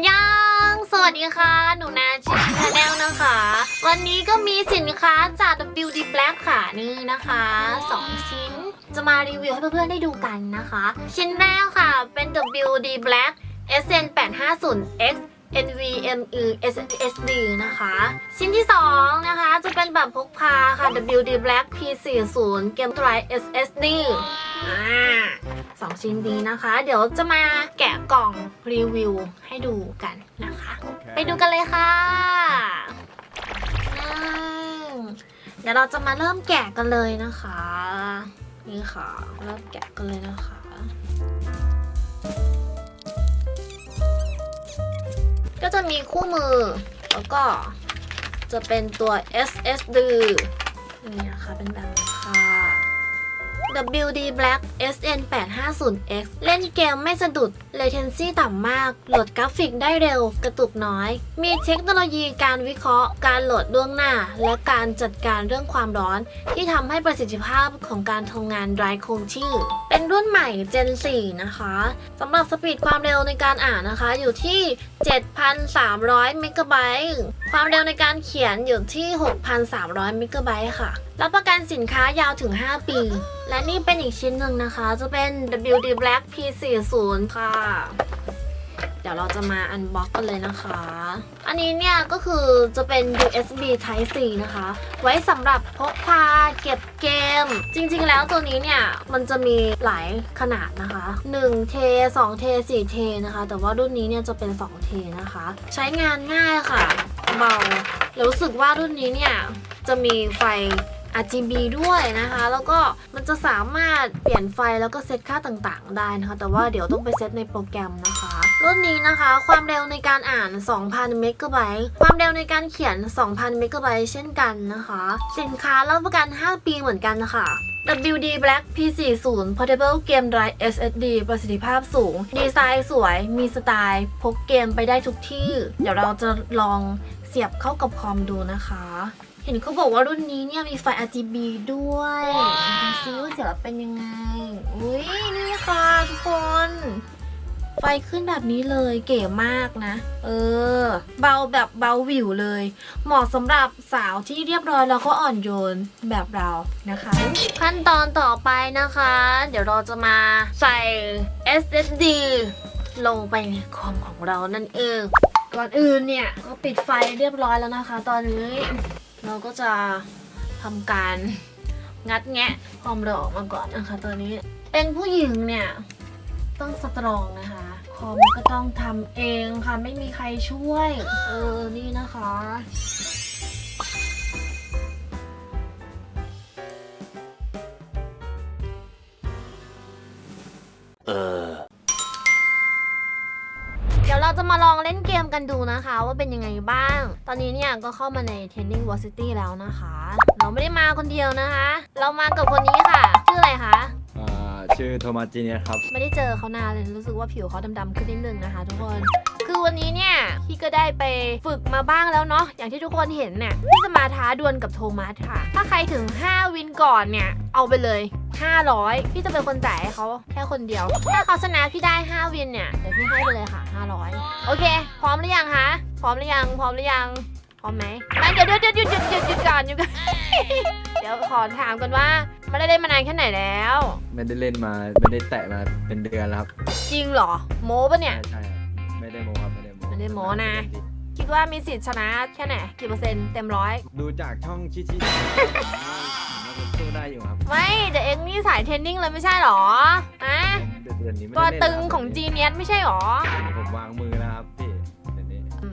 นยัง สวัสดีค่ะ หนูนาชิชาแนลนะคะ วันนี้ก็มีสินค้าจาก WD Black ค่ะนี่นะคะ 2 ชิ้น จะมารีวิวให้เพื่อนๆได้ดูกันนะคะ ชิ้นแรกค่ะเป็น WD Black SN 8 5 0 X NVMe SSD นะคะ ชิ้นที่ 2 นะคะ จะเป็นแบบพกพาค่ะ WD Black P40 Game Drive SSD อ่า สองชิ้นนี้นะคะ เดี๋ยวจะมาแกะกล่องรีวิวให้ดูกันนะคะ ไปดูกันเลยค่ะนั่งเดี๋ยวเราจะมาเริ่มแกะกันเลยนะคะ นี่ค่ะ เริ่มแกะกันเลยนะคะก็จะมีคู่มือ แล้วก็จะเป็นตัว SSD นี่นะคะเป็นแบบนี้ค่ะ WD Black SN 850X เล่นเกมไม่สะดุด latency ต่ำมาก โหลดกราฟิกได้เร็ว กระตุกน้อย มีเทคโนโลยีการวิเคราะห์ การโหลดล่วงหน้า และการจัดการเรื่องความร้อน ที่ทำให้ประสิทธิภาพของการทำงานไร้คงที่เป็นรุ่นใหม่ Gen 4 นะคะสำหรับสปีดความเร็วในการอ่านนะคะ อยู่ที่ 7,300 เมกะไบต์ความเร็วในการเขียนอยู่ที่ 6,300 เมกะไบต์ค่ะ รับประกันสินค้ายาวถึง 5 ปี และนี่เป็นอีกชิ้นหนึ่งนะคะ จะเป็น WD Black P40 ค่ะ เดี๋ยวเราจะมาอันบ็อกกันเลยนะคะ อันนี้เนี่ยก็คือจะเป็น USB Type C นะคะ ไว้สำหรับพกพาเก็บเกม จริงๆแล้วตัวนี้เนี่ยมันจะมีหลายขนาดนะคะ1เท2เท4เทนะคะ แต่ว่ารุ่นนี้เนี่ยจะเป็น2เทนะคะ ใช้งานง่ายค่ะ เบาแล้วรู้สึกว่ารุ่นนี้เนี่ยจะมีไฟ RGB ด้วยนะคะ แล้วก็มันจะสามารถเปลี่ยนไฟแล้วก็เซตค่าต่างๆ ได้นะคะ แต่ว่าเดี๋ยวต้องไปเซตในโปรแกรมนะคะ รุ่นนี้นะคะ ความเร็วในการอ่าน 2,000 เมกะไบต์ ความเร็วในการเขียน 2,000 เมกะไบต์เช่นกันนะคะ สินค้ารับประกัน 5 ปีเหมือนกันนะคะ WD Black P40 Portable Game Drive SSD ประสิทธิภาพสูง ดีไซน์สวย มีสไตล์ พกเกมไปได้ทุกที่ เดี๋ยวเราจะลองเสียบเข้ากับคอมดูนะคะ เห็นเขาบอกว่ารุ่นนี้เนี่ยมีไฟ RGB ด้วยดูซิว่าเสียบเป็นยังไง อุ้ยนี่ค่ะทุกคน ไฟขึ้นแบบนี้เลยเก๋มากนะ เออ เบาแบบเบาวิวเลย เหมาะสำหรับสาวที่เรียบร้อยแล้วก็อ่อนโยนแบบเรานะคะ ขั้นตอนต่อไปนะคะ เดี๋ยวเราจะมาใส่ SSD ลงไปในคอมของเรานั่นเอง ก่อนอื่นเนี่ย ก็ปิดไฟเรียบร้อยแล้วนะคะ ตอนนี้เราก็จะทำการงัดแงะความเราออกมาก่อนนะคะตอนนี้ เป็นผู้หญิงเนี่ย ต้องสตรองนะคะคอมก็ต้องทำเองค่ะ ไม่มีใครช่วย เออ นี่นะคะเออเดี๋ยวเราจะมาลองเล่นเกมกันดูนะคะ ว่าเป็นยังไงบ้าง ตอนนี้เนี่ยก็เข้ามาใน Training War City แล้วนะคะ เราไม่ได้มาคนเดียวนะคะ เรามากับคนนี้ค่ะ ชื่ออะไรคะ ชื่อโทมัสจีเนียสครับ ไม่ได้เจอเขานานเลยรู้สึกว่าผิวเขาดำๆขึ้นนิดนึงนะคะ ทุกคน คือวันนี้เนี่ยพี่ก็ได้ไปฝึกมาบ้างแล้วเนาะอย่างที่ทุกคนเห็นเนี่ยพี่จะมาท้าดวลกับโทมัสค่ะ ถ้าใครถึง 5 วินก่อนเนี่ยเอาไปเลย 500 พี่จะเป็นคนจ่ายให้เขาแค่คนเดียว ถ้าเขาชนะพี่ได้ 5 วินเนี่ยเดี๋ยวพี่ให้ไปเลยค่ะ 500 โอเค พร้อมหรือยังคะพร้อมหรือยังพร้อมหรือยัง พร้อมไหมไม่เดี๋ยวเดี๋ยวเดี๋ยวหยุดหยุดหยุดหยุดก่อนหยุดก่อนเดี๋ยวขอถามกันว่าไม่ได้เล่นมานานแค่ไหนแล้ว ไม่ได้เล่นมาไม่ได้แตะมาเป็นเดือนแล้วครับจริงเหรอ โม้ปะเนี่ย ใช่ใช่ครับไม่ได้โมครับไม่ได้โมไม่ได้โม้นะ คิดว่ามีสิทธิ์ชนะแค่ไหนกี่เปอร์เซ็นต์เต็มร้อยดูจากช่องชิชิผมว่าสู้ได้อยู่ครับไม่แต่เอ็งนี่สายเทรนนิ่งเลยไม่ใช่เหรออะเดือนนี้ไม่ตัวได้เล่นตึงแล้วของจีเนียสไม่ใช่เหรอผมวางมือ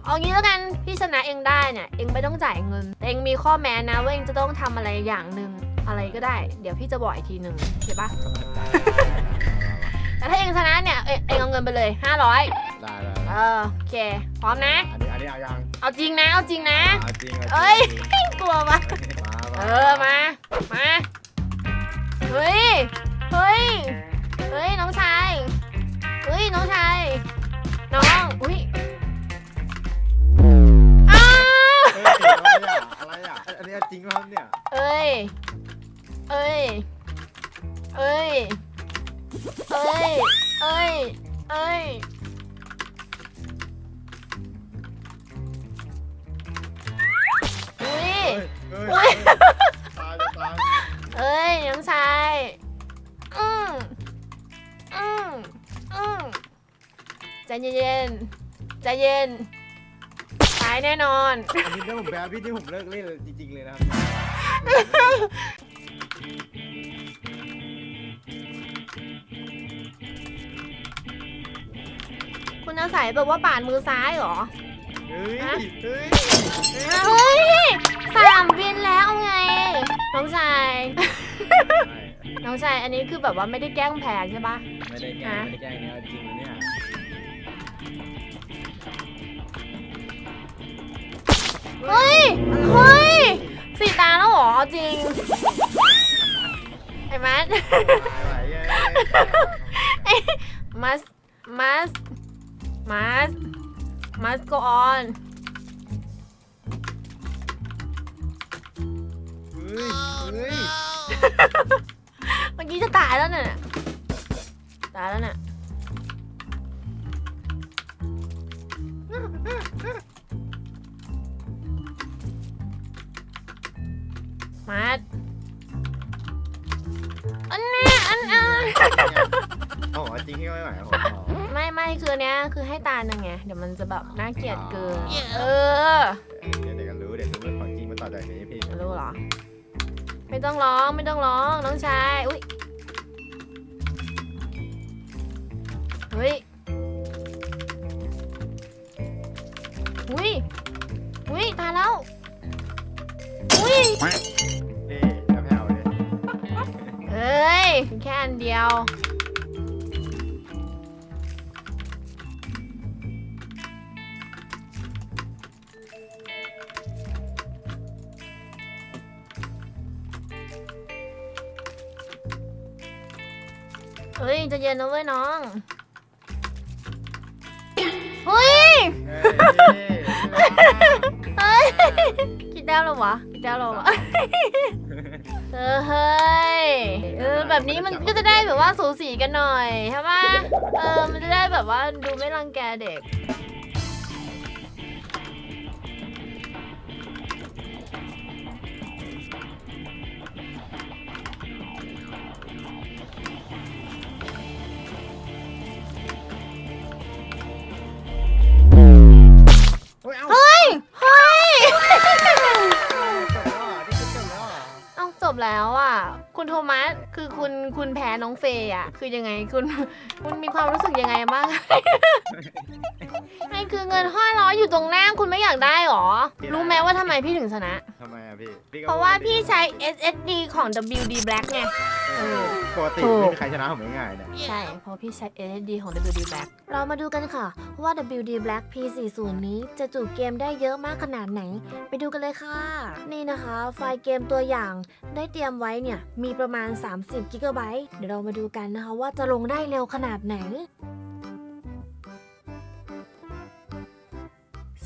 เอางี้แล้วกันพี่ชนะเอ็งได้เนี่ยเอ็งไม่ต้องจ่ายเงิน แต่เอ็งมีข้อแม้นะว่าเอ็งจะต้องทำอะไรอย่างหนึ่งอะไรก็ได้ เดี๋ยวพี่จะบอกอีกทีหนึ่งโอเคปะ แต่ถ้าเอ็งชนะเนี่ยเอ็งเอ็งเอาเงินไปเลย 500 ได้ได้เออโอเค พร้อมนะ อันนี้อันนี้เอายังเอาจริงนะเอาจริงนะ เอาจริงาจริง เอ้ย กลัวปะ เอ้ย เอ้ย เอ้ย เอ้ย อุ้ยอุ้ยเฮ้ยยจะเอ้ย น้ำชายอืมอืมอืมใจเย็นๆใจเย็น ตายแน่นอน อันนี้เรื่ผมแบบพี่ที่ผมเลิกเล่นจริงๆเลยนะครับ อาศัยแบบว่าป่านมือซ้ายเหรอ เฮ้ยฮะเฮ้ย เฮ้ยสามบินแล้วไง น้องชาย น้องชายอันนี้คือแบบว่าไม่ได้แกล้งแพ้ใช่ปะ ไม่ได้แกล้งไม่ได้แกล้งเนี่ยเอาจริงนะเนี่ยเฮ้ย เฮ้ยสี่ตาแล้วเหรอเอาจริงไอ้มัสไหวๆเอ้ย must must must must go on เฮ้ยเฮ้ยเมื่อกี้จะตายแล้วน่ะตายแล้วน่ะมัดอันนี้อันอัน โอ้โหจริงที่ไม่ไหวผมอ๋อ ไม่ไม่คืออันเนี้ยคือให้ตาหนึ่งไงเดี๋ยวมันจะแบบน่าเกลียดเกิน เออเดี๋ยวเดี๋ยวก็รู้เดี๋ยวรู้ว่าของจริงมันต่อจากนี้พี่รู้เหรอ ไม่ต้องร้องไม่ต้องร้องน้องชายอุ้ยเฮ้ยอุ้ยอุ้ยตายแล้วอุ้ยนี่จะแผ่วเลยเฮ้ยแค่อันเดียว ยใจะเย็นนะเว้ยน้องเฮ้ยเฮ้ยเฮ้ยคิดได้แล้ววะคิดได้แล้ววะเออเฮ้ยเออแบบนี้มันก็จะได้แบบว่าสูสีกันหน่อยใช่ปะเออมันจะได้แบบว่าดูไม่รังแกเด็ก คุณโทมัสคือคุณคุณแพ้น้องเฟย์อะคือยังไงคุณ คุณมีความรู้สึกยังไงบ้าง ไม่คือเงินห้าร้อยอยู่ตรงหน้าคุณไม่อยากได้หรอ รู้ไหมว่าทำไมพี่ถึงชนะ ทำไมอะพี่พี่ก็เพราะว่าพี่ใช้ SSD ของ WD Black ไง เออปกติถูกไม่มีใครชนะผมง่ายๆเนี่ยใช่ เพราะพี่ใช้ SSD ของ WD Black เรามาดูกันค่ะ ว่า WD Black P40 นี้จะจุเกมได้เยอะมากขนาดไหน ไปดูกันเลยค่ะ นี่นะคะ ไฟล์เกมตัวอย่างได้เตรียมไว้เนี่ย มีประมาณ 30 g b เดี๋ยวเรามาดูกันนะคะว่าจะลงได้เร็วขนาดไหน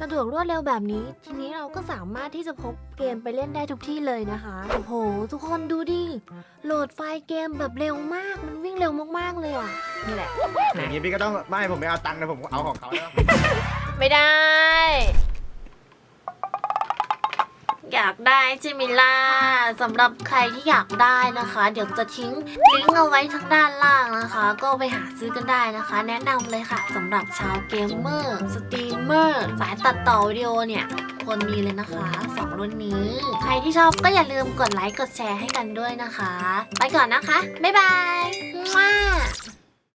สะดวกรวดเร็วแบบนี้ ทีนี้เราก็สามารถที่จะพกเกมไปเล่นได้ทุกที่เลยนะคะ โอ้โห ทุกคนดูดิโหลดไฟล์เกมแบบเร็วมาก มันวิ่งเร็วมากๆเลยอะ นี่แหละ อย่างนี้พี่ก็ต้องไม่ผมไม่เอาตังค์นะผมเอาของเขาแล้ว ไม่ได้ อยากได้ใช่ไหมล่ะสำหรับใครที่อยากได้นะคะ เดี๋ยวจะทิ้งลิงก์เอาไว้ทางด้านล่างนะคะ ก็ไปหาซื้อกันได้นะคะ แนะนำเลยค่ะสำหรับชาวเกมเมอร์สตรีมเมอร์สายตัดต่อวิดีโอเนี่ยคนมีเลยนะคะสองรุ่นนี้ ใครที่ชอบก็อย่าลืมกดไลค์กดแชร์ให้กันด้วยนะคะ ไปก่อนนะคะ บ๊ายบาย